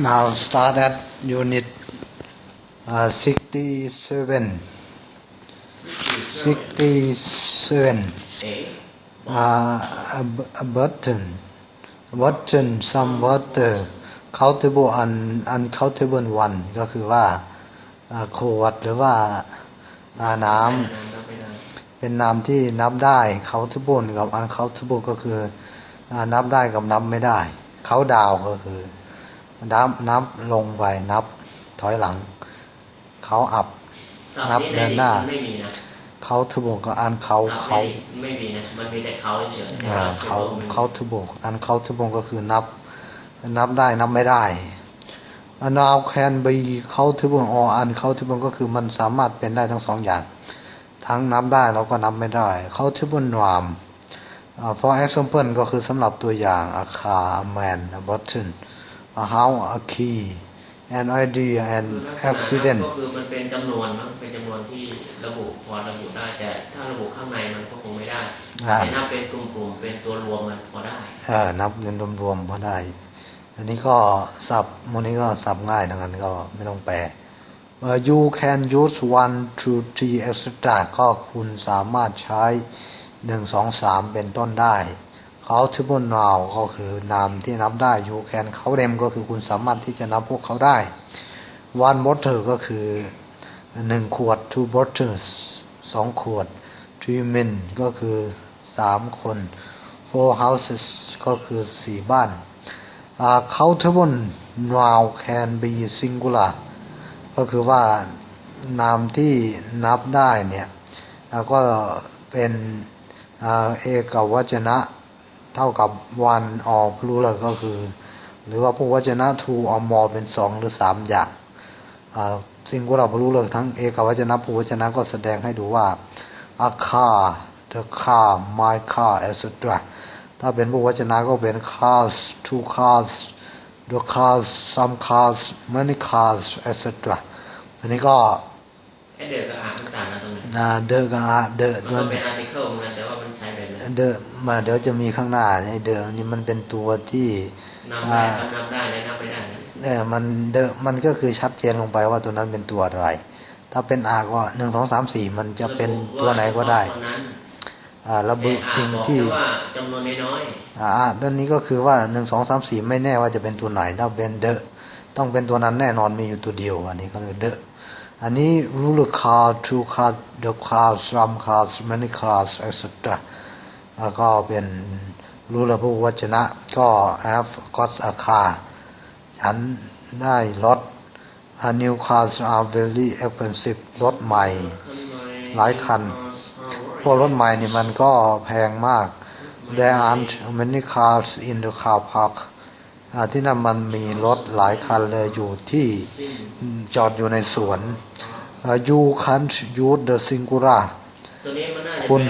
Now start at unit uh, 67. 67. Uh, a, b- a button. Button, some water. Countable and uncountable one ก็คือว่าอ่าขวดหรือว่าอ่าน้ำเป็นน้ำที่นับได้ countable กับ uncountable ก็คืออ่านับได้กับนับไม่ได้ เขาดาวก็คือ นับนับลงไปนับ ถอยหลัง เขาอับศัพท์นับเดินหน้าไม่มีนะเขาทบวกกับอันเขาศัพท์เขาไม่ไม่มีนะมันมีแต่เขาเฉยๆอ่าแต่เขาไม่มีเขาทบวกอันเขาทบวกก็คือนับ นับได้นับไม่ได้อัน now can be เขาทบวก or อันเขาทบวกก็คือมันสามารถเป็นได้ทั้งสองอย่าง ทั้งนับได้แล้วก็นับไม่ได้ เขาทบวกนาม for example ก็คือสำหรับตัวอย่าง a car a man a button a house a key an idea an คือลักษณะ accident ก็คือมันเป็นจำนวนมั้งเป็นจำนวนที่ระบุพอระบุได้แต่ถ้าระบุข้างในมันก็คงไม่ได้อ่าแต่นับเป็นกลุ่มๆเป็นตัวรวมมันพอได้เออนับเงินรวมๆพอได้อันนี้ก็สับโมนี้ก็สับง่ายดังนั้นก็ไม่ต้องแปลเอ่อ you can use one two three etc ก็คุณสามารถใช้หนึ่งสองสามเป็นต้นได้ เขาทิบ l นาวก็คือนามที่นับได้ you can เขาเดมก็คือคุณสามารถที่จะนับพวกเขาได้ one bottle ก็คือหนึ่งขวด two bottles สองขวด three men ก็คือสามคน four houses ก็คือสี่บ้าน uh, countable noun can be singular ก็คือว่านามที่นับได้เนี่ย ก็เป็นอเอกวจนะ เท่ากับ one or plural ก็คือ หรือว่าพวกวจนะ two or more เป็นสองหรือสามอย่างอ่า singular plural ทั้งเอกวจนะผู้วจนะก็แสดงให้ดูว่า a car the car my car etc ถ้าเป็นผู้วจนะก็เป็น cars two cars the cars some cars many cars etc อันนี้ก็แค่เดือกับอ่านมันต่างกันตรงนี้อ่าเดอะกับอะเดอะมันตัวก็ เป็นอาร์ติเคิลเหมือนกันแต่ว่ามันใช้แบบนั้นเดอะมาเดี๋ยวจะมีข้างหน้าไอ้เดอะนี่มันเป็นตัวที่นับได้ก็นับได้และนับไม่ได้นะเออมันเดอะมันก็คือชัดเจนลงไปว่าตัวนั้นเป็นตัวอะไร ถ้าเป็นอาก็หนึ่งสองสามสี่มันจะเป็นตัวไหนก็ได้ระบุว่าเฉพาะตัวนั้นอ่าระบุแต่อาจสิ่งบอกที่แค่ว่าจำนวนน้อยอ่าตัวนี้ก็คือว่าหนึ่งสองสามสี่ไม่แน่ว่าจะเป็นตัวไหน ถ้าเป็นเดอะต้องเป็นตัวนั้นแน่นอนมีอยู่ตัวเดียว อันนี้ก็คือเดอะอันนี้ ruler car two car the car some cars many cars etc แแล้วก็เป็น ruler ผู้วจนะ ก็ have got a car ฉันได้รถ a new cars are very expensive รถใหม่ หลายคัน พวกรถใหม่นี่มันก็แพงมาก There aren't many cars in the car park ที่นั่นมันมีรถหลายคันเลยอยู่ที่จอดอยู่ในสวน You can't use the singular ตัวนี้มันน่าจะคุณ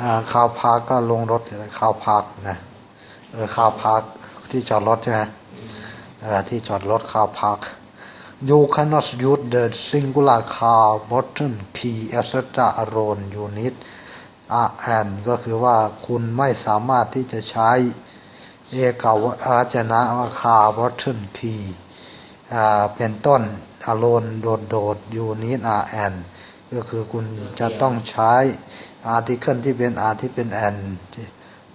ครับอ่าวพาร์กก็ลงรถคาวพาร์กนะเออคาวพาร์กที่จอดรถใช่ไหมเออที่จอดรถคาวพาร์ก You cannot use the singular car button key etc alone you need a and ก็คือว่าคุณไม่สามารถที่จะใช้เอกวอาจนะว่า car button key อ่าเป็นต้น alone โดดโดด you need a and ก็คือคุณจะต้องใช้ article ที่เป็น r ที่เป็น and ที่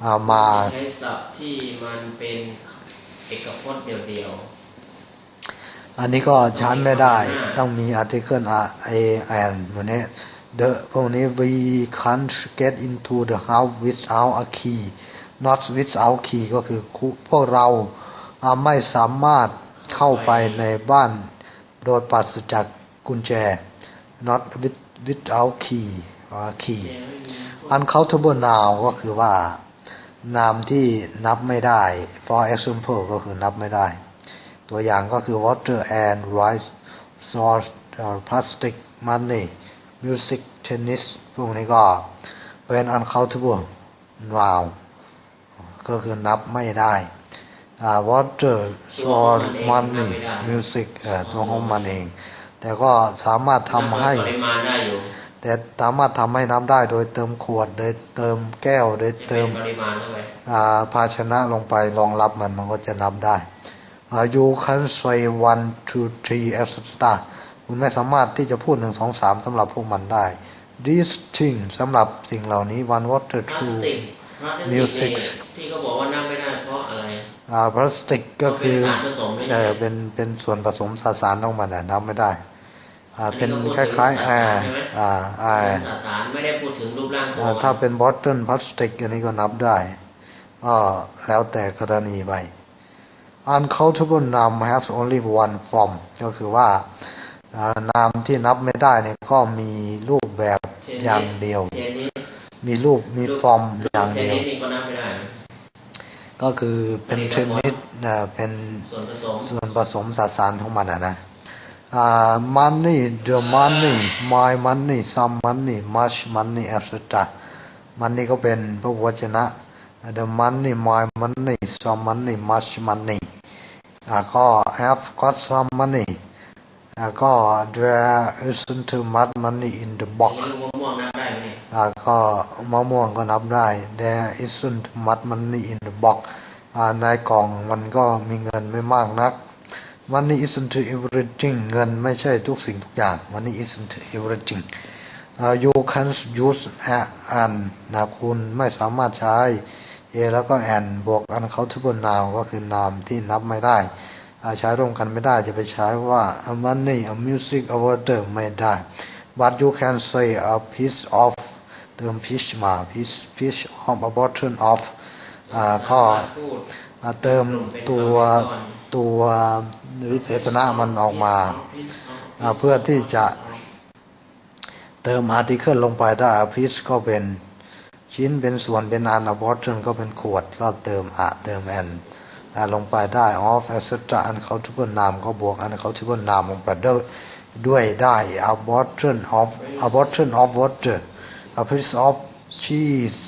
อ่ามาใช้ศัพท์ที่มันเป็นเอกพจน์เดียวอันนี้ก็ใช้ไม่ได้ต้องมี article r a and พวกนี้ the พวกนี้ we can't get into the house without a key not without key ก็คือพวกเราอ่าไม่สามารถเข้าไปในบ้าน โดยปราศจากกุญแจ not with without key or key ๆแต่ไม่มี uncountable noun ก็คือว่านามที่นับไม่ได้ for example ก็คือนับไม่ได้ ตัวอย่างก็คือ water and rice sauce or plastic money music tennis พวกนี้ก็เป็น uncountable noun ก็คือนับไม่ได้ water sauce money music ตัวของมันเอง แต่ก็สามารถทำให้ นับปริมาณได้อยู่แต่สามารถทำให้น้ำได้โดยเติมขวด โดยเติมแก้ว โดยจะเป็เตินมปริมาณเข้าไปอ่าภาชนะลงไปรองรับมันมันก็จะนับได้อ่า you can say one two three etc คุณไม่สามารถที่จะพูดหนึ่งสองสามสำหรับพวกมันได้ this thing สำหรับสิ่งเหล่านี้ one water พลาส two ติกพลาสติก Music เนี่ยที่เขาบอกว่านับไม่ได้เพราะอะไรอ่าพลาสติกก็คือเป็นสารผสมไม่เอใช่อเป็นเป็นส่วนผสมสสารของมันนะนับไม่ได้อ่า เป็นอันนี้คก็พูดถึงล้ายๆสสอ่าใช่ไหมอ่าอ่าเป็นสสารไม่ได้พูดถึงรูปร่างตัวอ่าถ้าเป็นบอตเทิลพลาสติกอันนี้ก็นับได้ก็แล้วแต่กรณีไป uncountable noun has only one form ก็คือว่าอ่านามที่นับไม่ได้เนี่ยก็มีรูปแบบเช่นอย่างเดียวเทนนิสมีรูปมีฟอร์มอย่างเทนเดียวนิสนี่ก็นับไม่ได้นะก็คือเป็นชนิดอ่าเป็นส่วนผสมส่วนผสมสสารของมันอะนะ อ่า money the money my money some money much money etc money ก็เป็นพระวจนะ the money my money some money much money อ่าก็ have got some money อ่าก็ there isn't too much money in the box อะก็มะม่วงก็นับได้ there isn't much money in the box อ่าในกล่องมันก็มีเงินไม่มากนัก money isn't everything เงินไม่ใช่ทุกสิ่งทุกอย่าง money isn't everything อ่า you can use an นะคุณไม่สามารถใช้ a แล้วก็ an บวก uncountable noun ก็คือนามที่นับไม่ได้อ่าใช้ร่วมกันไม่ได้จะไปใช้ว่า a money a music a water ไม่ได้ but you can say a piece of เติม piece มา piece piece of a bottle of อ่าก็ เติมตัวตัววิเศษณะมันออกมา เพื่อที่จะเติมอาร์ติเคิลลงไปได้อพิสก็เป็นชิ้นเป็นส่วนเป็นอันอบอสซึ่งก็เป็นขวดก็เติมอะเติมแอนลงไปได้ออฟแอสตราอันเขาทิบเบิลนามก็บวกอันเขาทิบเบิลนามลงไปด้วยด้วยได้อับบอสเทนออฟอับบอสเทนออฟวอเตอร์อัพิสออฟชีส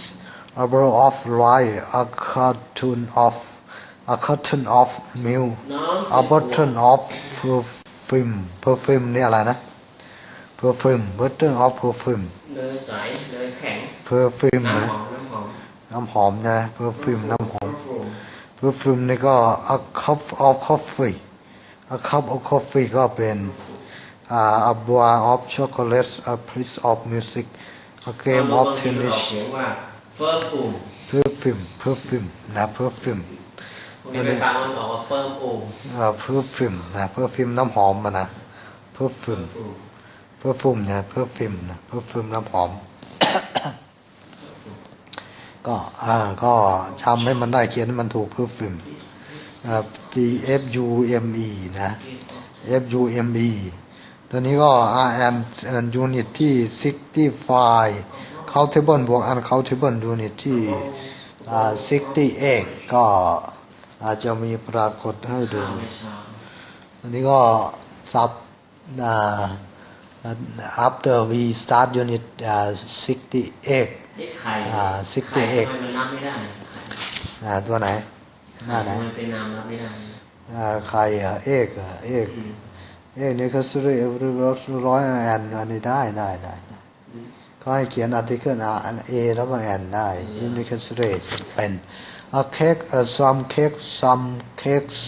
อับโรออฟไลท์อัคาทูนออฟ a bottle of perfume perfume นี่อะไรนะ perfume bottle of perfume เนยใสเนยแข็ง perfume น้ำนะหอมน้ำหอมน้ำหอมนะ perfume น้ำหอมพรูม perfume นี่ก็ a cup of coffee a cup of coffee ก็เป็นอ่า a bar of chocolate a piece of music a game of บางที มีไฟฟ้ารมันบอกว่าเฟิร์มอูมเพื่อฟิมนะเพื่อฟิมน้ำหอมนะเพื่อฟิมเพื่อฟิล์มนะเพื่อฟิมนะเพื่อฟิมน้ำหอม ก็อ่าก็จำให้มันได้เขียนให้มันถูกเพื่อฟิมฟีเอฟยูเอ็มอีนะฟยูเอ็มอีตัวนี้ก็ R ยูนิตที่ sixty five countable บวกอันคาลเทเบิลยูนิตที่อ่า sixty eight ก็ อาจจะมีปรากฏให้ดูข้าวไม่เช้าอันนี้ก็ซับอ่า after we start unit อ่า68นี่ไข่อ่าไข่68ทำไมมันนับไม่ได้ไข่อ่าตัวไหนหน้าไหนมันเป็นนามนับไม่ได้อ่าใครอะเอกอะเอกอืมเอกนี่ก็สรีร้อยแอนอันนี้ได้ได้ได้ได้ เขาให้เขียนอาร์ติเคิลอะเอแล้วก็แอนได้ยิมนิคัสเรเป็น a cake a some cake some cakes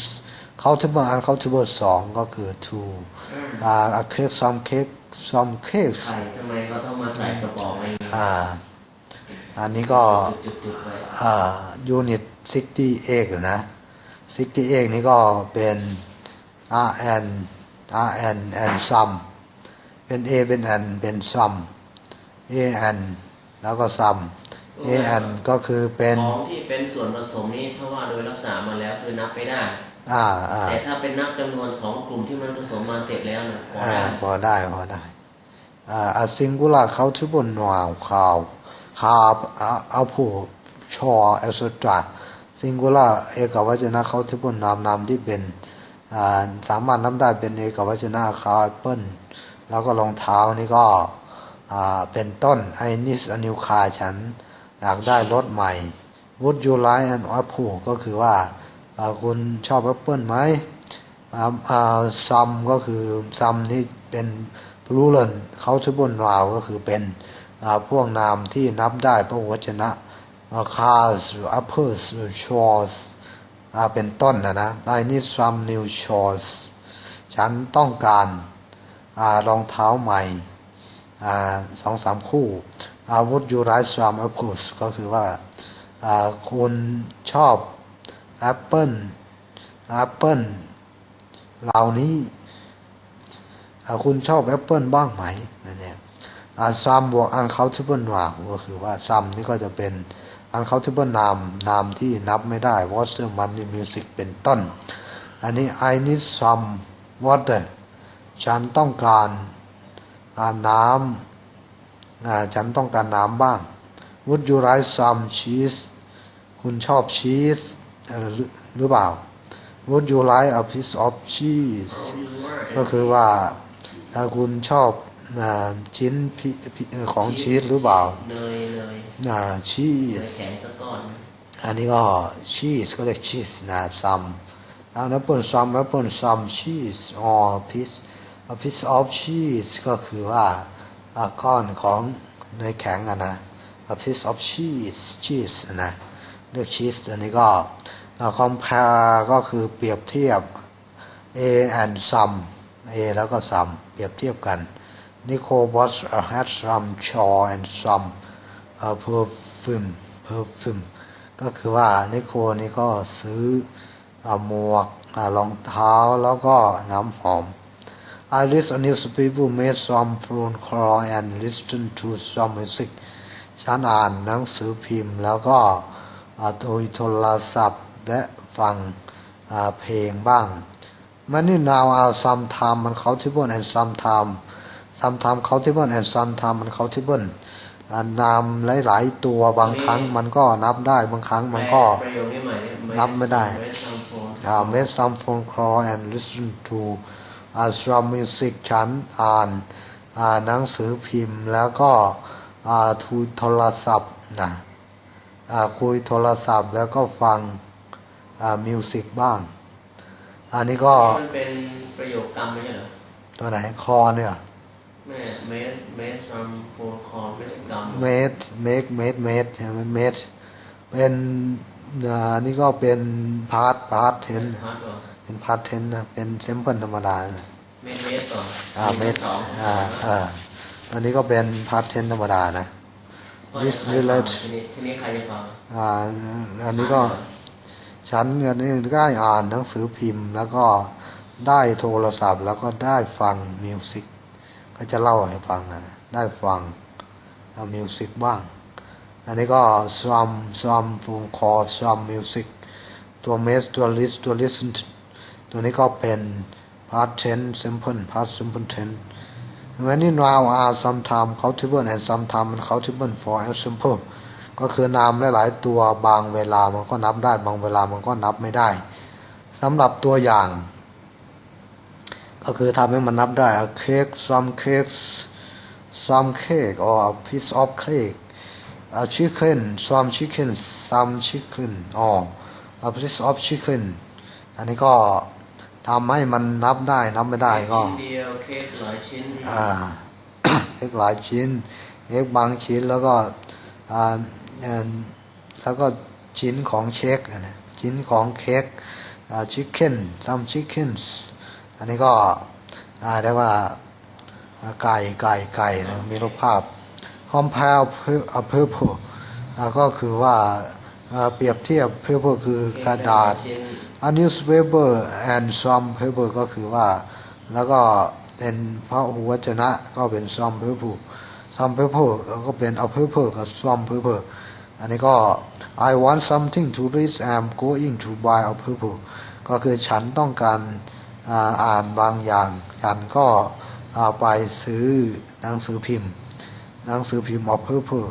countable uncountable สองก็คือ two อ่า a cake some cake some cakes ไข่ทำไมเขาต้องมาใส่กระบอกไว้อย่างนี้อ่าอันนี้ก็จุดๆๆไว้อ่ายูนิต68นะ 68 นี่ก็เป็น RN RN and sum เป็น A เป็น N เป็น sum AN แล้วก็ sum AN ก็คือเป็นของที่เป็นส่วนผสมนี้ถ้าว่าโดยรักษามาแล้วคือนับไม่ได้อ่าอ่าแต่ถ้าเป็นนับจำนวนของกลุ่มที่มันผสมมาเสร็จแล้วนะพออ่าได้พอได้พอได้อ่า a singular countable noun ข่าวข่าวเอาผู้ชอ etc singular เอกวจนะ countable noun นามที่เป็นอ่าสามารถนับได้เป็นเอกวจนะคาเปิลแล้วก็รองเท้านี่ก็อ่า เป็นต้น I need a new car ฉันอยากได้รถใหม่ Would you like an apple ก็คือว่าคุณชอบแอปเปิลไหมซัมก็คือซัมนี่เป็น plural countable noun ก็คือเป็นพวกนามที่นับได้พระวจนะ cars apples shores อ่าเป็นต้นนะนะ I need some new shorts ฉันต้องการรองเท้าใหม่ สองสามคู่ อา Would you like some apples ก็คือว่าคุณชอบแอปเปิลแอปเปิลเหล่านี้คุณชอบแอปเปิลบ้างไหมนั่นเองอ่า some บวก uncountable noun ก็คือว่า some นี่ก็จะเป็น uncountable นามนามที่นับไม่ได้ water money music เป็นต้น อันนี้ I need some water ฉันต้องการ น้ำอ่าฉันต้องการน้ำบ้าง Would you like some cheese คุณชอบชีสเอ่อหรือหรือเปล่า Would you like a piece of cheese ก็คือว่าถ้าคุณชอบอ่าชิ้นพิพิของชีสหรือเปล่าเนยเนยอ่าชีเนยสแข็งสักก้อนอันนี้ก็ชีสก็เรียกชีสนะซัมอันนั้นเป็นซัมแล้วเป็นซัมชีสอ๋อพิ สพิสออฟชีสก็คือว่าก้อนของเนยแข็งอะนะ a piece of cheese cheese นะเรียกชีสอันนี้ก็ compare ก็คือเปรียบเทียบ A and some A แล้วก็ some เปรียบเทียบกัน Nico was had some chaw and some perfume perfume ก็คือว่านิโคนี่ก็ซื้อหมวกรองเท้าแล้วก็น้ำหอม I read a newspaper made some phone call and listen to some music ฉันอ่านหนังสือพิมพ์แล้วก็อ่าโดยโทรศัพท์และฟังอ่าเพลงบ้าง Many now are sometime uncountable and sometime sometime countable and sometime uncountable อ่านามหลาย ๆ ตัวบางครั้งมันก็นับได้บางครั้งมันก็ประโยคนี้ใหม่เนี่ยนับไม่ได้ไม่ทำโฟนอ่า make some phone call and listen to อ่า some music ฉันอ่านอ่าหนังสือพิมพ์ แล้วก็อ่าทุยโทรศัพท์นะอ่าคุยโทรศัพท์แล้วก็ฟังอ่ามิวสิกบ้าง อันนี้ก็มันเป็นประโยคกรรมไม่ใช่เหรอตัวไหนคอเนี่ยแม่เมสเมสซัมโฟนคอไม่ใช่กรรม made make made made ใช่ไหม made เป็นอ่าอันนี้ก็เป็นพาร์ทพาร์ทเทนพาร์ทก่อน เป็นพาร์ทเทนนะเป็นเซมเปิลธรรมดานะเมสเมสก่อนอ่าเมดสองอ่าอ่าอันนี้ก็เป็นพาร์ทเทนธรรมดานะ this relate ทีนี้ทีนี้ใครจะฟังอ่าอันนี้ก็ฉันเนี่ยนี่ได้อ่านหนังสือพิมพ์ แล้วก็ได้โทรศัพท์ แล้วก็ได้ฟังมิวสิกก็จะเล่าให้ฟังนะได้ฟังมิวสิกบ้าง อันนี้ก็ some some phone call some music ตัว mess ตัว list ตัว listen ตัวนี้ก็เป็น past tense simple past simple tense many now are sometime countable and sometime countable for example ก็คือนามหลายๆตัวบางเวลามันก็นับได้บางเวลามันก็นับไม่ได้สำหรับตัวอย่าง ก็คือทำให้มันนับได้ a cake some cakes some cake or a piece of cake a chicken some chicken some chicken or a piece of chicken อันนี้ก็ ทำให้มันนับได้นับไม่ได้ก็ชิ้นเดียวเค้กหลายชิ้นอ่าเอ็กหลายชิ้นเอ็กบางชิ้นแล้วก็อ่าเอิ่มแล้วก็ชิ้นของเค้กอะนะชิ้นของเค้กอ่าชิคเก้นซัมชิคเก้นอันนี้ก็อ่าเรียกว่าอ่าไก่ไก่ไก่นะมีรูปภาพ compare a purple อ่าก็คือว่าอ่าเปรียบเทียบ purple คือกระดาษ ชิ้น a newspaper and some paper ก็คือว่า แล้วก็เป็นพระหัวจนะก็เป็น some paper some paper แล้วก็เป็น a paper กับ some paper อันนี้ก็ I want something to read I'm going to buy a paper ก็คือฉันต้องการอ่านบางอย่าง ฉันก็ไปซื้อหนังสือพิมพ์ หนังสือพิมพ์ a paper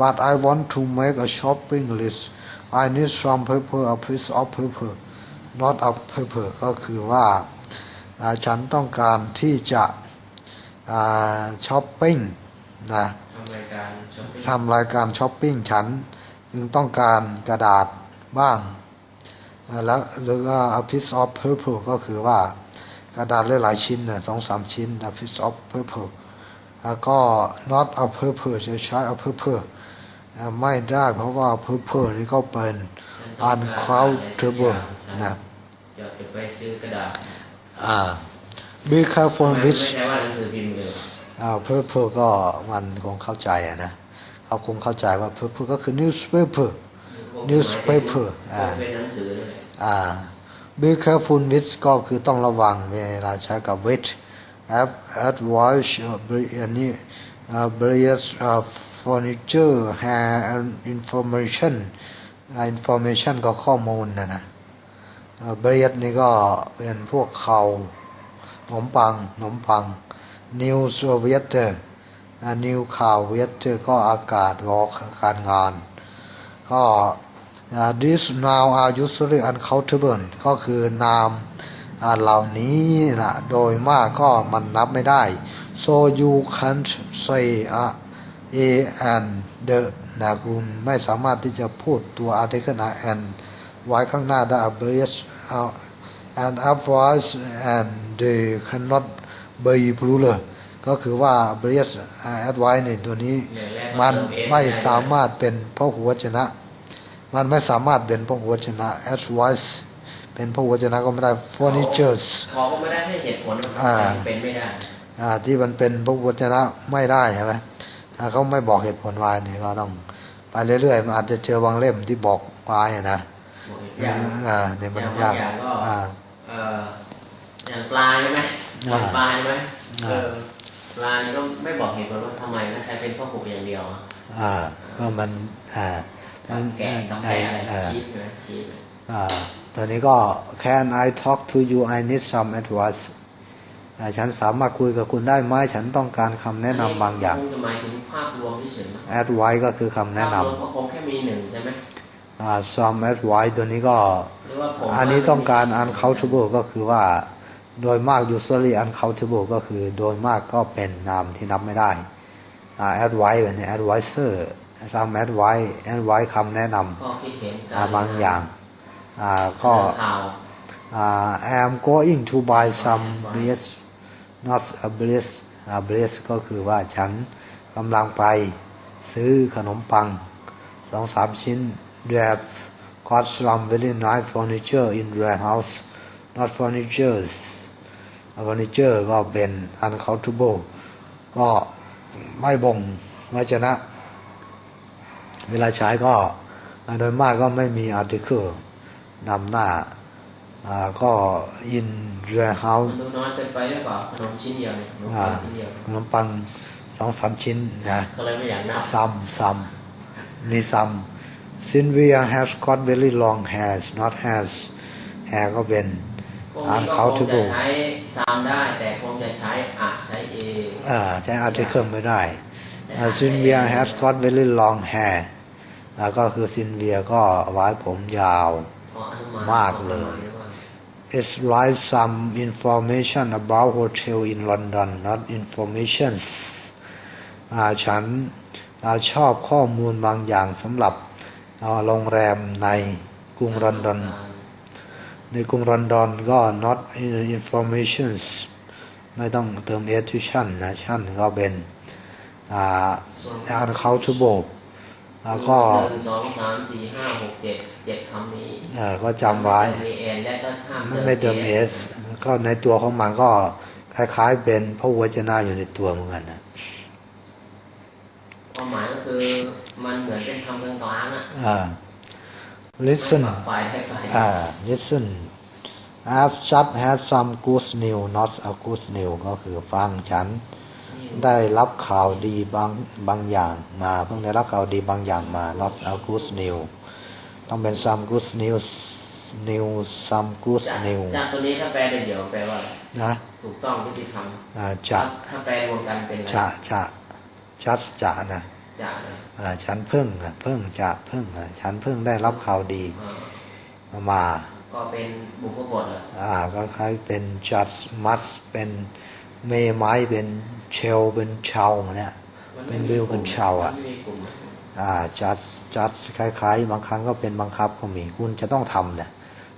but I want to make a shopping list I need some paper a piece of paper not a paper ก็คือว่าอ่าฉันต้องการที่จะช้อปปิ้งนะทำรายการช้อปปิ้งทำรายการช้อปปิ้งฉันจึงต้องการกระดาษบ้างอ่าแล้วหรือว่า a piece of paper ก็คือว่ากระดาษหลายๆชิ้นนะสองสามชิ้น a piece of paper แล้วก็ not a paper จะใช้ a paper อ่าไม่ได้เพราะว่า paper นี่ก็เป็น uncountable นะจะจะไปซื้อกระดาษอ่า be careful ไม่ with ใช่ว่าหนังสือพิมพ์เลยอ่า purple ก็มันคงเข้าใจอะนะเขาคงเข้าใจว่า purple ก็คือ newspaper newspaper อ่าเป็นหนังสือเลยอ่า be careful with ก็คือต้องระวังเวลาใช้กับ with have advice เอ่อ bri- อันนี้อ่า various อ่า furniture hair and information อ่า information ก็ข้อมูลนะนะ อ่า various นี่ก็เป็นพวกเขาขนมปังขนมปัง news weather อ่า new ข่าว weather ก็อากาศวอกการงาน ก็ Uh, these now are usually uncountable ก็คือนามอ่าเหล่านี้นะโดยมากก็มันนับไม่ได้ so you can't say a a and the นะคุณไม่สามารถที่จะพูดตัว article a and ไว้ข้างหน้าได้ abreast uh, and otherwise and they cannot be plural ก็คือว่า abreast uh, advice ในตัวนี้อย่างแรกก็มันเติ S ไม่สามารถเป็นพระหัวจนะ มันไม่สามารถเป็นพระหัวจนะ advice เป็นพระหัวจนะก็ไม่ได้ furnitures เขาก็ไม่ได้ให้เหตุผลอ่าเป็นไม่ได้อ่าที่มันเป็นพระหัวจนะไม่ได้ใช่ไหมอ่าเขาไม่บอกเหตุผลไว้เนี่ยก็ต้องไปเรื่อยๆมันอาจจะเจอบางเล่มที่บอกไว้อะนะ อย่างอ่าเนี่ยมันอย่างยากบางอย่างก็อ่าเอ่ออย่างปลาใช่ไหมอ่าปลาใช่ไหมอ่าเออปลานี่ก็ไม่บอกเหตุผลว่าทำไมนะใช้เป็นข้อผูกอย่างเดียวอะอ่าก็มันอ่ามันแกะกาแฟในอะไรอ่าชีสใช่ไหมชีสอ่าตอนนี้ก็ Can I talk to you I need some advice อ่าฉันสามารถคุยกับคุณได้ไหมฉันต้องการคำแนะนำบางอย่างคงจะหมายถึงภาพรวมที่เฉยๆนะ advice ก็คือคำแนะนภาพรวมก็คงแค่มีหนึ่งใช่ไหมำอ่า some advice ตัวนี้ก็หรือว่าผมอันนี้ต้องการ uncountable ก็คือว่า โดยมาก usually uncountable ก็คือโดยมากก็เป็นนามที่นับไม่ได้อ่า advice แบบนี้ advisor some advice advice คำแนะนข้อคิดเห็นำอ่าบางอย่างอ่าก็ข่าวอ่า I am going to buy some bread not a bread อ่า bread ก็คือว่าฉันกำลังไปซื้อขนมปังสองสามชิ้น They have got some very nice furniture in their house not furnitures furniture ก็เป็น uncountable ก็ไม่บ่งวจนะ เวลาใช้ก็อ่าโดยมากก็ไม่มี article นำหน้าอ่าก็ in their มัน house ดูน้อยเกินไปหรือเปล่าขนมชิ้นเดียวเนี่ยขนมอ่าปังชิ้นเดียวขนมปังสองสามชิ้นนะก็เลยไม่อยากนับ some some มี some Sylvia has got very long hairs not hairs hair ก็เป็นพวกนี้ก็คงจะ uncountable ใช้ซามได้แต่คงจะใช้อะใช้เออ่าใช้ article ไม่ได้ใช้อ่าอะ Sylvia ใช้ has got very long hair อ่าก็คือ Sylvia ก็ไว้ผมยาวพออนุนมากเลยหรือว่า It's like some information about hotel in London not information อ่าฉันอ่าชอบข้อมูลบางอย่างสำหรับอ่า โรงแรมในกรุงลอนดอน ในกรุงลอนดอนก็ not information ไม่ต้องเติม s ที่ชั่นนะชั่นก็เป็นอ่าส่วน uncountable แล้วก็หนึ่งสองสามสี่ห้าหกเจ็ดเจ็ดคำนี้เอ่อก็จำไว้มีเอ็นและก็ห้ามไม่ไม่เติม s ก็ในตัวของมันก็คล้ายๆเป็นพระวจนะอยู่ในตัวเหมือนกันนะความ หมายก็คือมันเหมือนเป็นคำกลางๆอะอ่า listen ไม่ฝักฝ่ายให้ฝ่ายอ่า listen I've just had some good news not a good news ก็คือฟังฉัน ได้รับข่าวดีบางบางอย่างมาเพิ่งได้รับข่าวดีบางอย่างมา not a good news ต้องเป็น some good news news some good จาก news จากตัวนี้ถ้าแปลได้เดี๋ยวแปลว่าอะไรนะถูกต้องยุติธรรมอ่าจะถ้าแปลรวมกันเป็นอะไรจะจะชัดจะนะจะนะอ่า ฉันเพิ่งอะเพิ่งจะเพิ่งอะฉันเพิ่งได้รับข่าวดีอ่ามาก็เป็นบุพบทเหรออ่าก็คล้ายเป็น just must เป็นเมไม้เป็นเชลเป็นเชาเนี่ยมันเป็ไม่นมีวิวเป็นชาวอะมันไม่มีกลุ่มอ่า just just คล้ายๆ บางครั้งก็เป็นบังคับก็มีคุณจะต้องทำเนี่ย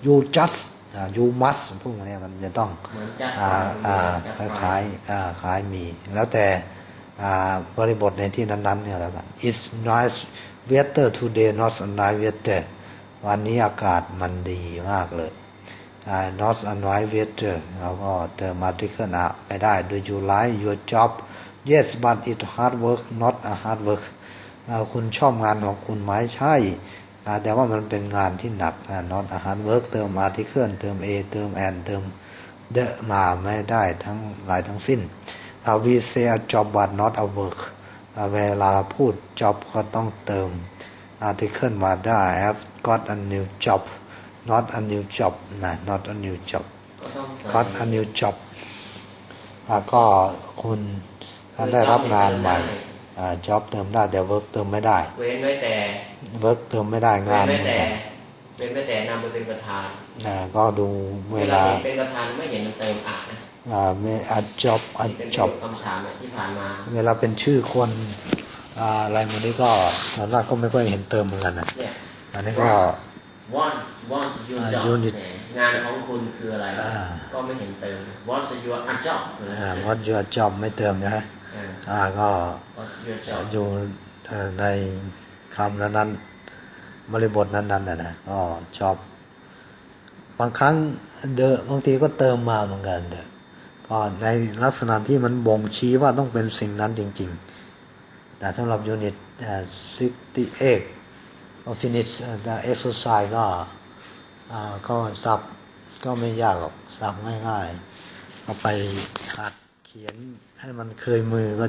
you just อ่า you must พวกเนี้ยมันจะต้องเหมือนจัดอ่าอ่าจัดคล้ายๆอ่าคล้ายมี แล้วแต่อ่า บริบทในที่นั้นๆเนี่ยแล้วกัน it's nice weather today not a nice weather วันนี้อากาศมันดีมากเลย uh, not a nice weather แล้วก็เติม article อะไปได้ do you like your job yes but it hard work not a hard work คุณชอบงานของคุณไหมใช่ แต่ว่ามันเป็นงานที่หนัก not a hard work เติม article เติม a เติม and เติม the มาไม่ได้ทั้งหลายทั้งสิ้น we say a job but not a work อ่าเวลาพูด job ก็ต้องเติม article มาได้ I've got a new job not a new job นะ not a new job ก็ต้องใส่ got a new job อ่าก็คุณได้รับงานใหม่อ่า job เติมได้แต่ work เติมไม่ได้ เว้นไว้แต่ work เติมไม่ได้เว้งานนเหไว้มือนแต่กันเว้นไว้แต่นำไปเป็นประธานอ่าก็ดูเวลาเห็นเป็นประธานไม่เห็นมันเติมอ่านนะอ่าไม่ a job a ที่เป็นประโย job คคำถามอะที่ผ่านมาเวลาเป็นชื่อคนอ่าอะไรมันนี้ก็ส่วนมากก็ไม่ค่อยเห็นเติมเหมือนกันนะเนี่ยอันนี้ก็ what what's your อ่า job unit เนี่ยงานของคุณคืออะไรอ่าก็ไม่เห็นเติม what's your job คืออะไรอ่า what your job ไม่เติมนะฮะอ่าอ่าก็ what's your job อยู่เอ่อในคำนั้นๆบริบทนั้นๆนะนะก็ชอบบางครั้งเดอะบางทีก็เติมมาเหมือนกันเดอะ ก็ในลักษณะที่มันบ่งชี้ว่าต้องเป็นสิ่งนั้นจริง ๆ แต่สำหรับยูนิต68 of finish exercise ก็อ่าก็สับก็ไม่ยากหรอกสับง่ายๆก็ไปหัดเขียนให้มันเคยมือก็